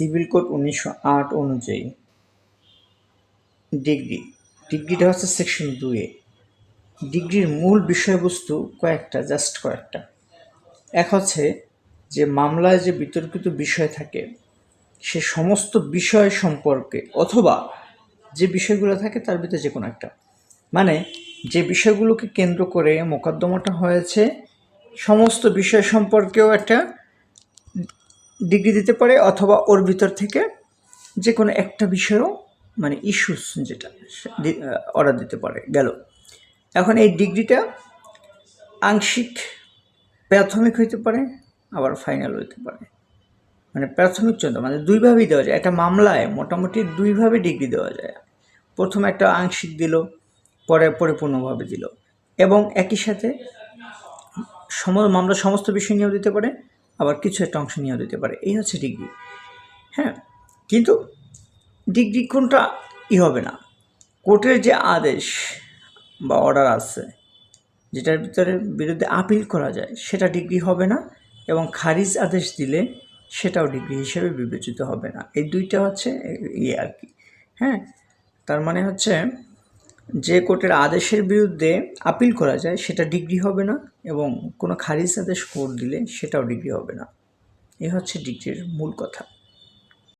Civil code উনিশশো আট অনুযায়ী। ডিগ্রি। ডিগ্রিটা হচ্ছে সেকশন দুয়ে ডিগ্রির মূল বিষয়বস্তু কয়েকটা, জাস্ট কয়েকটা। এক হচ্ছে যে মামলায় যে বিতর্কিত বিষয় থাকে, সে সমস্ত বিষয় সম্পর্কে অথবা যে বিষয়গুলো থাকে তার ভিতরে যে কোনো একটা। মানে যে বিষয়গুলোকে কেন্দ্র করে মোকদ্দমাটা হয়েছে, সমস্ত বিষয় সম্পর্কেও একটা ডিগ্রি দিতে পারে অথবা ওর ভিতর থেকে যে কোনো একটা বিষয়ও মানে ইস্যুস যেটা অর্ডার দিতে পারে, গেল। এখন এই ডিগ্রিটা আংশিক প্রাথমিক হইতে পারে, আবার ফাইনাল হইতে পারে। মানে প্রাথমিক চন্দ্র মানে দুইভাবেই দেওয়া যায়। একটা মামলায় মোটামুটি দুইভাবে ডিগ্রি দেওয়া যায়। প্রথমে একটা আংশিক দিল, পরে পরিপূর্ণভাবে দিল। এবং একই সাথে সম মামলা সমস্ত বিষয় নিয়েও দিতে পারে। আবার কিছু একটা অংশ নিয়েও দিতে পারে। এই হচ্ছে ডিগ্রি। হ্যাঁ কিন্তু ডিগ্রি কোনটা ই হবে না। কোর্টের যে আদেশ বা অর্ডার আছে, যেটার ভিতরে বিরুদ্ধে আপিল করা যায়, সেটা ডিগ্রি হবে না এবং খারিজ আদেশ দিলে সেটাও ডিগ্রি হিসেবে বিবেচিত হবে না। এই দুইটা হচ্ছে ইয়ে আর কি। হ্যাঁ তার মানে হচ্ছে যে কোর্টের আদেশের বিরুদ্ধে আপিল করা যায়, সেটা ডিগ্রি হবে না এবং কোনো খারিজ আদেশ কোর্ট দিলে সেটাও ডিগ্রি হবে না। এ হচ্ছে ডিগ্রির মূল কথা।